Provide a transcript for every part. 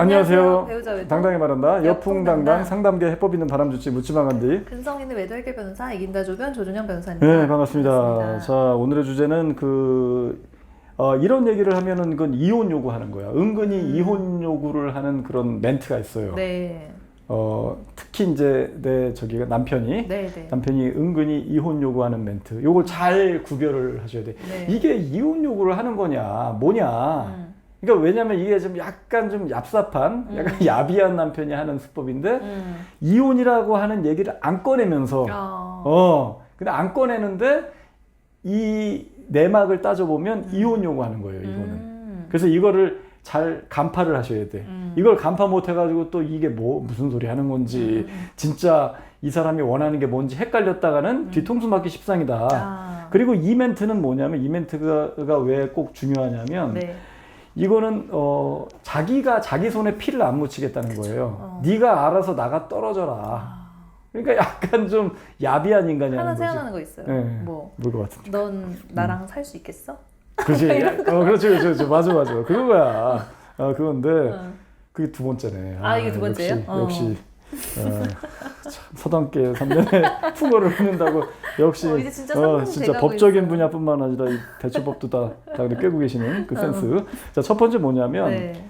안녕하세요. 배우자 외도 당당히 말한다. 여풍당당 여풍당당. 상담계 해법 있는 바람주치 묻지마 간디. 근성 있는 외도 해결 변호사 이긴다 조변 조준영 변호사입니다. 네 반갑습니다. 자 오늘의 주제는 그 어, 이런 얘기를 하면은 그건 이혼 요구하는 거야. 은근히 음. 이혼 요구를 하는 그런 멘트가 있어요. 네, 어 특히 이제 내 저기가 남편이 네, 네. 남편이 은근히 이혼 요구하는 멘트. 요걸 잘 구별을 하셔야 돼. 네. 이게 이혼 요구를 하는 거냐, 뭐냐. 음, 그러니까 왜냐면 이게 좀 약간 좀 얍삽한, 약간 음. 야비한 남편이 하는 수법인데 음. 이혼이라고 하는 얘기를 안 꺼내면서 어. 어 근데 안 꺼내는데 이 내막을 따져보면 음. 이혼 요구하는 거예요 이거는 음. 그래서 이거를 잘 간파를 하셔야 돼 음. 이걸 간파 못 해가지고 또 이게 뭐 무슨 소리 하는 건지 음. 진짜 이 사람이 원하는 게 뭔지 헷갈렸다가는 음. 뒤통수 맞기 십상이다 아. 그리고 이 멘트는 뭐냐면 이 멘트가 왜 꼭 중요하냐면 네. 이거는 어 자기가 자기 손에 피를 안 묻히겠다는 거예요. 어. 네가 알아서 나가 떨어져라. 아. 그러니까 약간 좀 야비한 인간이라는 하나 거지. 생각나는 거 있어요. 네. 뭐, 뭘것 같은데. 넌 나랑 살수 있겠어? 그렇지. 어, 그렇지, 그렇지. 맞아, 맞아. 그거야. 어, 그건데 응. 그게 두 번째네. 아, 이게 두 번째예요? 역시, 어. 역시 어, 참, 서당계 3년에 풍어를 붓는다고 역시 어, 이제 진짜 어, 진짜 법적인 있어요. 분야뿐만 아니라 이 대처법도 다, 다 꿰고 계시는 그 센스. 자, 첫 번째 뭐냐면 네.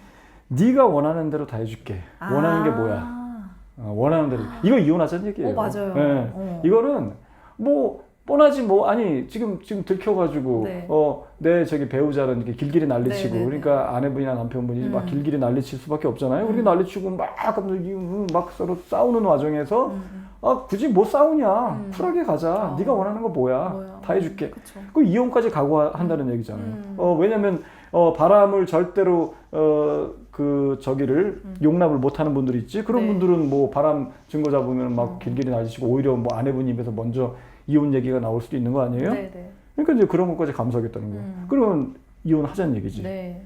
네가 원하는 대로 다 해줄게. 원하는 게 뭐야? 아. 어, 원하는 대로. 이거 이혼하자는 얘기예요. 어, 맞아요. 네. 어. 이거는 뭐 뻔하지 뭐 아니 지금 지금 들켜가지고 네. 어내 저기 배우자는 이렇게 길길이 난리치고 네, 네, 그러니까 아내분이나 남편분이 막 음. 길길이 난리칠 수밖에 없잖아요. 음. 그렇게 난리치고 막 갑자기 막 서로 싸우는 와중에서 음. 아 굳이 뭐 싸우냐 음. 쿨하게 가자. 어. 네가 원하는 거 뭐야? 뭐야? 다 해줄게. 그쵸. 그 이혼까지 각오한다는 얘기잖아요. 음. 어, 왜냐면 어, 바람을 절대로 어, 그 저기를 음. 용납을 못하는 분들이 있지. 그런 네. 분들은 뭐 바람 증거 잡으면 막 음. 길길이 날리시고 오히려 뭐 아내분 입에서 먼저 이혼 얘기가 나올 수도 있는 거 아니에요? 네, 네. 그러니까 이제 그런 것까지 감수하겠다는 거예요. 음. 그러면 이혼하자는 얘기지. 네.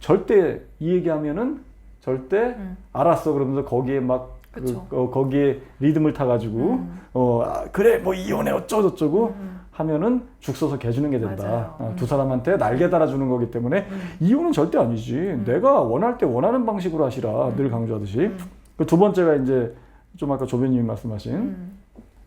절대 이 얘기하면은 절대 음. 알았어 그러면서 거기에 막 그. 어, 거기에 리듬을 타가지고 음. 어 아, 그래 뭐 이혼해 어쩌고저쩌고 음. 하면은 죽 써서 개 주는 게 된다. 어, 음. 두 사람한테 날개 달아주는 거기 때문에 음. 이혼은 절대 아니지. 내가 원할 때 원하는 방식으로 하시라. 음. 늘 강조하듯이. 음. 그두 번째가 이제 좀 아까 조변님이 말씀하신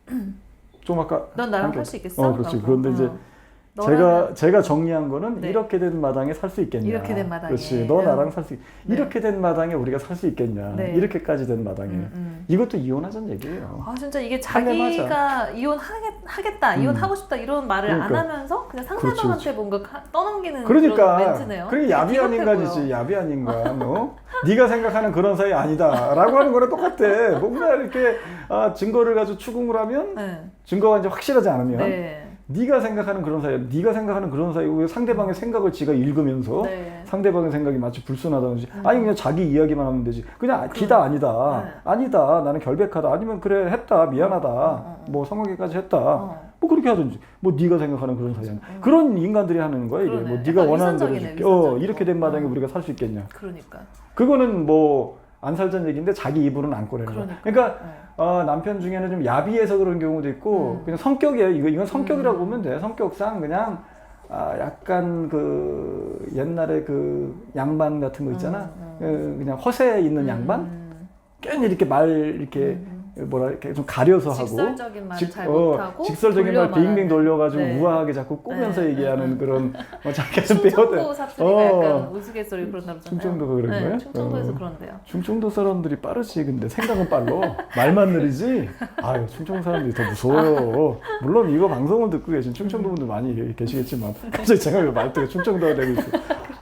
음. 좀 아까 넌 나랑 살수 있겠어? 어, 그렇지. 그런데 이제 어. 제가 제가 정리한 거는 네. 이렇게 된 마당에 살 수 있겠냐. 이렇게 된 마당에. 그렇지. 너 음. 나랑 살수 있... 네. 이렇게 된 마당에 우리가 살 수 있겠냐. 네. 이렇게까지 된 마당에. 음, 음. 이것도 이혼하자는 얘기예요. 아 진짜 이게 자기가 이혼하겠, 하겠다, 음. 이혼하고 싶다 이런 말을 안 그러니까. 하면서 그냥 그렇지, 상대방한테 그렇지. 뭔가 가- 떠넘기는 그러니까 그런 멘트네요. 그게 야비한 인간이지. 야비한 인간 어? 네가 생각하는 그런 사이 아니다라고 하는 거랑 똑같아 뭔가 이렇게 아, 증거를 가지고 추궁을 하면 네. 증거가 이제 확실하지 않으면 네. 네가 생각하는 그런 사이 네가 생각하는 그런 사이고 상대방의 생각을 지가 읽으면서 네. 상대방의 생각이 마치 불순하다든지 음. 아니 그냥 자기 이야기만 하면 되지 그냥 기다 아니다 네. 아니다 나는 결백하다 아니면 그래 했다 미안하다 어, 어, 어. 뭐 성관계까지 했다 어. 뭐 그렇게 하든지 뭐 네가 생각하는 그런 사이 아니야 음. 그런 인간들이 하는 거야 이게 그러네. 뭐 네가 원하는 대로 어. 이렇게 된 마당에 어. 우리가 살 수 있겠냐 그러니까. 그거는 뭐 안 살자는 얘기인데 자기 입으로는 안 꺼내는 거야 그러니까. 그러니까 네. 어, 남편 중에는 좀 야비해서 그런 경우도 있고 음. 그냥 성격이에요 이거 이건 성격이라고 음. 보면 돼 성격상 그냥 아, 약간 그 옛날에 그 양반 같은 거 있잖아 음, 그 그냥 허세 있는 양반 음. 괜히 이렇게 말 이렇게 음. 뭐라 이렇게 좀 가려서 하고 직설적인 말을 직- 잘 어, 못하고 직설적인 말 빙빙. 돌려가지고 네. 우아하게 자꾸 꾸면서 네, 얘기하는 네, 그런 어, 자기가 충청도 배워대 사투리가 어. 약간 우스갯소리 그런다 그러잖아요. 충청도가 그런 네, 거예요? 충청도에서 어. 그런데요. 충청도 사람들이 빠르지 근데 생각은 빨로 말만 느리지 아유 충청 사람들이 더 무서워요 물론 이거 방송을 듣고 계신 충청도 분들 많이 계- 계시겠지만 갑자기 제가 왜 말투가 충청도가 되고 있어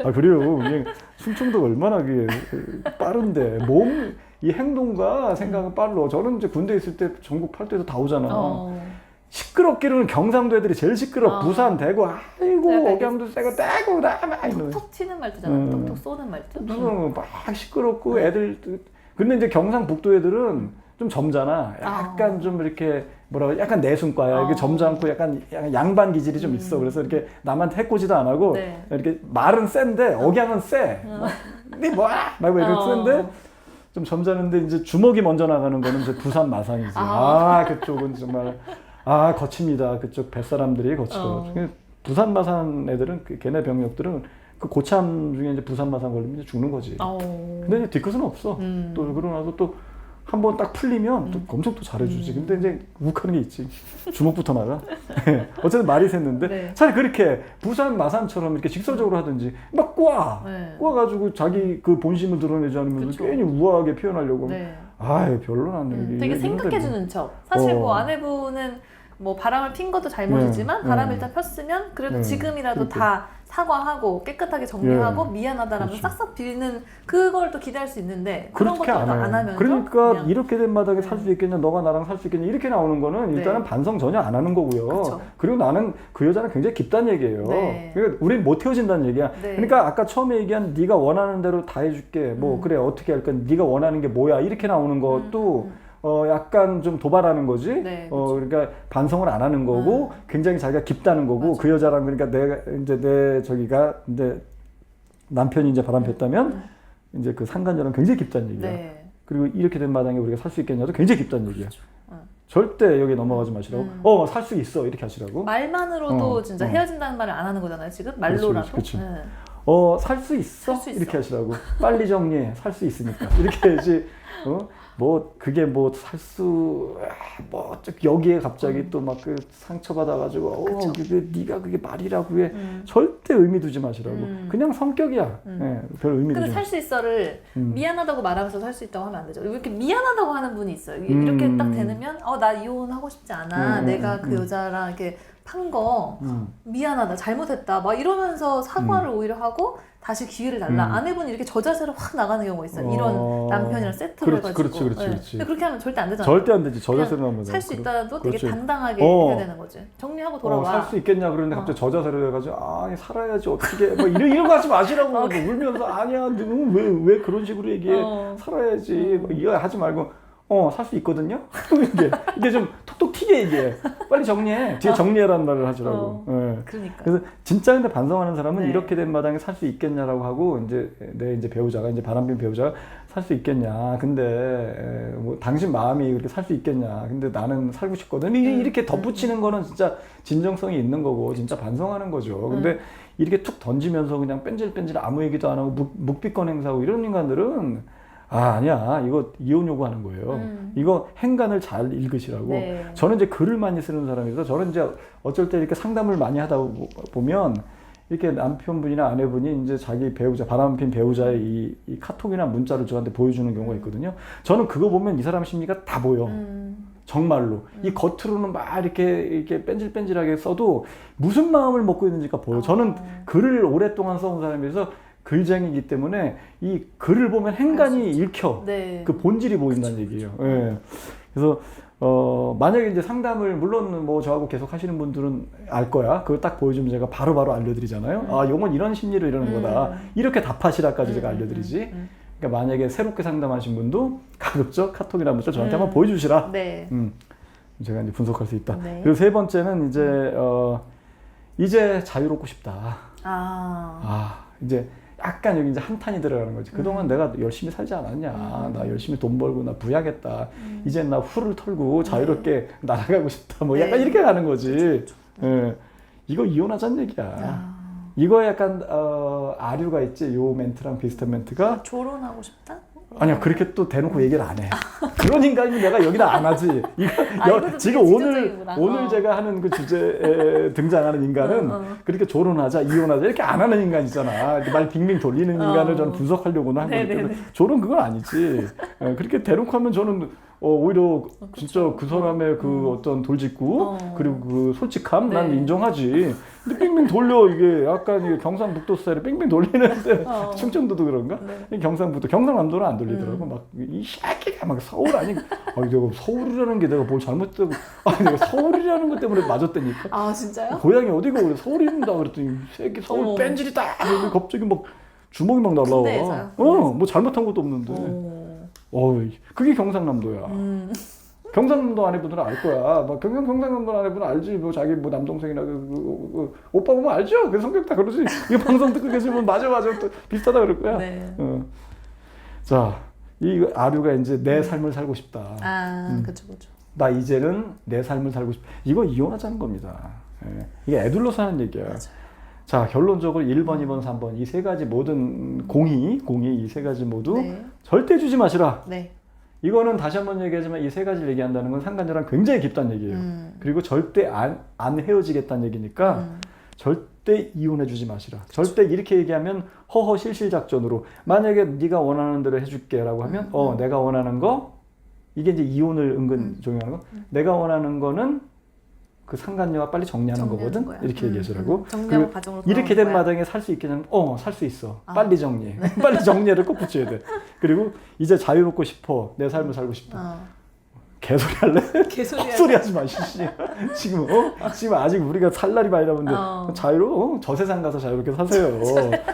아 그래요 그냥 충청도가 얼마나 그게 빠른데 몸 이 행동과 생각은 빨로 저는 이제 군대 있을 때 전국 팔도에서 다 오잖아 어. 시끄럽기로는 경상도 애들이 제일 시끄러 어. 부산 대구 아이고 억양도 세고 떼고 다막 톡톡 튀는 말투잖아. 음. 톡톡 쏘는 말투. 무슨 막 시끄럽고 애들 근데 이제 경상북도 애들은 좀 점잖아. 약간 아. 좀 이렇게 뭐라 그래 약간 내숭과야. 이게 아. 점잖고 약간, 양반 기질이 좀 있어. 음. 그래서 이렇게 남한테 해코지도 안 하고 네. 이렇게 말은 센데 억양은 세. 네 뭐야? 막 이렇게 어. 센데 좀 점잖은데 이제 주먹이 먼저 나가는 거는 이제 부산 마산이지. 아. 아, 그쪽은 정말 아 거칩니다. 그쪽 뱃사람들이 거쳐. 어. 부산 마산 애들은 그 걔네 병력들은 그 고참 중에 이제 부산 마산 걸리면 이제 죽는 거지. 어. 근데 이제 뒤끝은 없어. 음. 또 그러고 나서 또 한 번 딱 풀리면 또 음. 엄청 또 잘해주지. 음. 근데 이제 욱하는 게 있지. 주먹부터 나가. 어쨌든 말이 샜는데 네. 차라리 그렇게 부산 마산처럼 이렇게 직설적으로 하든지 막 꽈. 네. 꽈가지고 자기 그 본심을 드러내지 않으면 그쵸. 괜히 우아하게 표현하려고. 네. 아이 별로는 음, 이게 되게. 생각해주는 척. 사실 어. 뭐 아내분은 뭐 바람을 핀 것도 잘못이지만 네. 바람을 네. 일단 폈으면 그래도 네. 지금이라도 그렇게. 다 사과하고 깨끗하게 정리하고 예. 미안하다라면 그렇죠. 싹싹 빌는 그걸 또 기대할 수 있는데 그런 것들도 안 안. 하면서 그러니까 그냥 이렇게 된 마당에 네. 살수 있겠냐, 너가 나랑 살 수 있겠냐 이렇게 나오는 거는 네. 일단은 반성 전혀 안 하는 거고요. 그쵸. 그리고 나는 그 여자는 굉장히 깊다는 얘기예요. 네. 그러니까 우린 못 헤어진다는 얘기야. 네. 그러니까 아까 처음에 얘기한 네가 원하는 대로 다 해줄게. 뭐 음. 그래 어떻게 할까? 네가 원하는 게 뭐야? 이렇게 나오는 것도 음, 어 약간 좀 도발하는 거지. 네, 어 그러니까 반성을 안 하는 거고 굉장히 자기가 깊다는 거고 맞아. 그 여자랑 그러니까 내가 이제 내 저기가 이제 남편이 이제 바람 폈다면 음. 이제 그 상간녀랑 굉장히 깊다는 얘기야. 네. 그리고 이렇게 된 마당에 우리가 살 수 있겠냐도 굉장히 깊다는 얘기야. 응. 절대 여기 넘어가지 마시라고. 음. 어, 살 수 있어. 이렇게 하시라고. 말만으로도 어, 진짜 어. 헤어진다는 말을 안 하는 거잖아요 지금 그렇지, 말로라도. 그렇지. 네. 어, 살 수 있어. 살수 있어. 이렇게 하시라고. 빨리 정리해. 살 수 있으니까. 이렇게 해야지. 어? 뭐 그게 뭐 살수뭐 여기에 갑자기 또막 그 상처 받아가지고 어 음. 그게 네가 그게 말이라고 해 음. 절대 의미 두지 마시라고 음. 그냥 성격이야 음. 예, 별 의미 근데 살 수 있어를 음. 미안하다고 말하면서 살 수 있다고 하면 안 되죠. 이렇게 미안하다고 하는 분이 있어요. 이게 음. 이렇게 딱 되면 어나 이혼하고 싶지 않아. 음, 내가 음, 그 음. 여자랑 이렇게 판거 음. 미안하다 잘못했다 막 이러면서 사과를 오히려 하고 다시 기회를 달라. 음. 아내분이 이렇게 저자세로 확 나가는 경우가 있어요. 어. 이런 남편이랑 세트로 그렇지, 해가지고. 그렇지, 그렇지, 네. 그렇지. 근데 그렇게 하면 절대 안 되잖아요. 절대 안 되지 저자세로 나오면 살 수 있다도 되게 그렇지. 당당하게 어. 해야 되는 거지. 정리하고 돌아와. 살수 있겠냐 그러는데 어. 갑자기 저자세로 해가지고 아 살아야지 어떻게 뭐 이런 이런 거 하지 마시라고 어, 뭐 울면서 아니야 너왜왜 왜 그런 식으로 얘기해 어. 살아야지 뭐 이거 하지 말고 어 살 수 있거든요 이게 이게 좀 톡톡 튀게 얘기해 빨리 정리해. 뒤에 정리해라는 말을 하시라고. 예. 그러니까. 그래서 진짜 근데 반성하는 사람은 네. 이렇게 된 마당에 살 수 있겠냐라고 하고 이제 내 이제 배우자가 이제 바람핀 배우자가 살 수 있겠냐. 근데 에, 뭐 당신 마음이 그렇게 살 수 있겠냐. 근데 나는 살고 싶거든. 이- 음, 이렇게 음, 덧붙이는 거는 진짜 진정성이 있는 거고 진짜 반성하는 거죠. 근데 음. 이렇게 툭 던지면서 그냥 뺀질뺀질 아무 얘기도 안 하고 묵, 묵비권 행사하고 이런 인간들은 아 아니야 이거 이혼 요구하는 거예요 음. 이거 행간을 잘 읽으시라고 네. 저는 이제 글을 많이 쓰는 사람이라서 저는 이제 어쩔 때 이렇게 상담을 많이 하다 보- 보면 이렇게 남편분이나 아내분이 이제 자기 배우자 바람핀 배우자의 이, 이 카톡이나 문자를 저한테 보여주는 경우가 있거든요. 저는 그거 보면 이 사람 심리가 다 보여. 음. 정말로 이 겉으로는 막 이렇게 이렇게 뺀질뺀질하게 써도 무슨 마음을 먹고 있는지가 보여. 저는 어. 글을 오랫동안 써온 사람이라서 글쟁이기 때문에 이 글을 보면 행간이 읽혀. 네. 그 본질이 보인다는 얘기예요. 예. 그래서 어 만약에 이제 상담을 물론 뭐 저하고 계속 하시는 분들은 알 거야. 그걸 딱 보여주면 제가 바로바로 알려드리잖아요. 아, 요건 이런 심리로 이러는 음. 거다. 이렇게 답하시라까지 제가 음, 알려드리지. 음, 음. 그러니까 만약에 새롭게 상담하신 분도 가급적 카톡이나 문자 저한테 음. 한번 보여주시라. 네. 음, 제가 이제 분석할 수 있다. 네. 그리고 세 번째는 이제 어 이제 자유롭고 싶다. 아. 아 이제 약간 여기 이제 한탄이 들어가는 거지. 그동안 음. 내가 열심히 살지 않았냐. 음. 나 열심히 돈 벌고 나 부야겠다. 음. 이제 나 후를 털고 자유롭게 날아가고 싶다. 뭐 약간 네. 이렇게 가는 거지. 예. 이거 이혼하자는 얘기야. 아. 이거 약간 어, 아류가 있지. 요 멘트랑 비슷한 멘트가 조론하고 싶다? 아니야 그렇게 또 대놓고 얘기를 안 해. 그런 인간이면 내가 여기다 안 하지. 이거 아, 여- 지금 오늘. 오늘 어. 제가 하는 그 주제에 등장하는 인간은 어, 어. 그렇게 조론하자 이혼하자 이렇게 안 하는 인간이잖아. 말 빙빙 돌리는 인간을 어. 저는 분석하려고는 한 거기 때문에. 조론 그건 아니지. 예, 그렇게 대놓고 하면 저는 어, 오히려 진짜 그 사람의 그 음. 어떤 돌직구 어. 그리고 그 솔직함 난 네. 인정하지. 근데 빙빙 돌려 이게 약간 이게 경상북도 스타일에 빙빙 돌리는데 어. 충청도도 그런가? 네. 이 경상북도 경상남도는 안 돌리더라고 음. 막이 새끼가 막 서울 아니 아니 내가 서울이라는 게 내가 뭘 잘못했다고 아니 내가 서울이라는 것 때문에 맞았다니까 아 진짜요? 고향이 어디가 그래 서울인다 그랬더니 이 새끼 서울. 뺀질이다 갑자기 막 주먹이 막 날라와 군대에서요? 어뭐 잘못한 것도 없는데 오. 어 그게 경상남도야 음. 경상남도 아내분들은 알 거야 막 경상 경상남도 아내분은 알지 뭐 자기 뭐 남동생이나 그, 그, 그, 그 오빠 보면 알죠 그 성격 다 그러지 이거 방송 듣고 계시면 맞아 맞아 또 비슷하다 그럴 거야 네. 어. 자, 이 아류가 이제 내 삶을 살고 싶다. 아 음. 그쵸 그쵸. 나 이제는 내 삶을 살고 싶다. 이거 이혼하자는 겁니다. 예. 이게 애들로 사는 얘기야. 맞아요. 자 결론적으로 1번, 2번, 3번 이 세 가지 모든 공이 공이 이세 가지 모두 네. 절대 주지 마시라. 네. 이거는 다시 한번 얘기하지만 이 세 가지를 얘기한다는 건 상간녀랑 굉장히 깊다는 얘기예요. 음. 그리고 절대 안, 안 헤어지겠다는 얘기니까 음. 절대 이혼해 주지 마시라. 절대 이렇게 얘기하면 허허 실실 작전으로 만약에 네가 원하는 대로 해줄게라고 하면 음, 어 음. 내가 원하는 거 이게 이제 이혼을 은근 음. 적용하는 거. 내가 원하는 거는 그 상간녀와 빨리 정리하는 거거든. 거야. 이렇게 음, 얘기하시라고. 음. 정리하고 가정으로 이렇게 된 거야. 마당에 살 수 있겠냐면 어 살 수 있어. 아. 빨리 정리해. 빨리 정리를 꼭 붙여야 돼. 그리고 이제 자유롭고 싶어. 내 삶을 살고 싶어. 어. 개소리 할래? 개소리야. 헛소리 하지 마, 씨. 지금, 어? 지금 아직 우리가 살 날이 많이 남은데, 어. 자유로, 어? 저 세상 가서 자유롭게 사세요.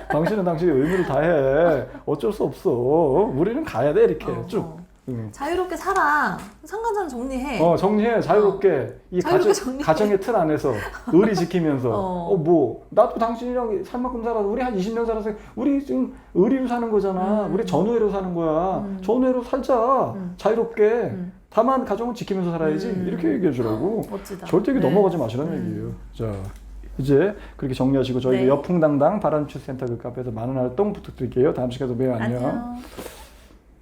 당신은 당신의 의무를 다 해. 어쩔 수 없어. 우리는 가야 돼, 이렇게. 어, 쭉. 어. 응. 자유롭게 살아. 상관자는 정리해. 어, 정리해. 자유롭게. 이 자유롭게 가정, 정리해. 가정의 틀 안에서 의리 지키면서. 어. 어. 뭐, 나도 당신이랑 살 만큼 살아서, 우리 한 20년 살아서, 우리 지금 의리로 사는 거잖아. 음. 우리 전우회로 사는 거야. 음. 전우회로 살자. 음. 자유롭게. 음. 다만 가정은 지키면서 살아야지. 음. 이렇게 얘기해 주라고. 멋지다. 절대 이게 네. 넘어가지 마시라는 음. 얘기예요. 자, 이제 그렇게 정리하시고 저희 네. 여풍당당 바람취 센터 그 카페에서 많은 활동 부탁드릴게요. 다음 시간에 봬요. 안녕. 안녕.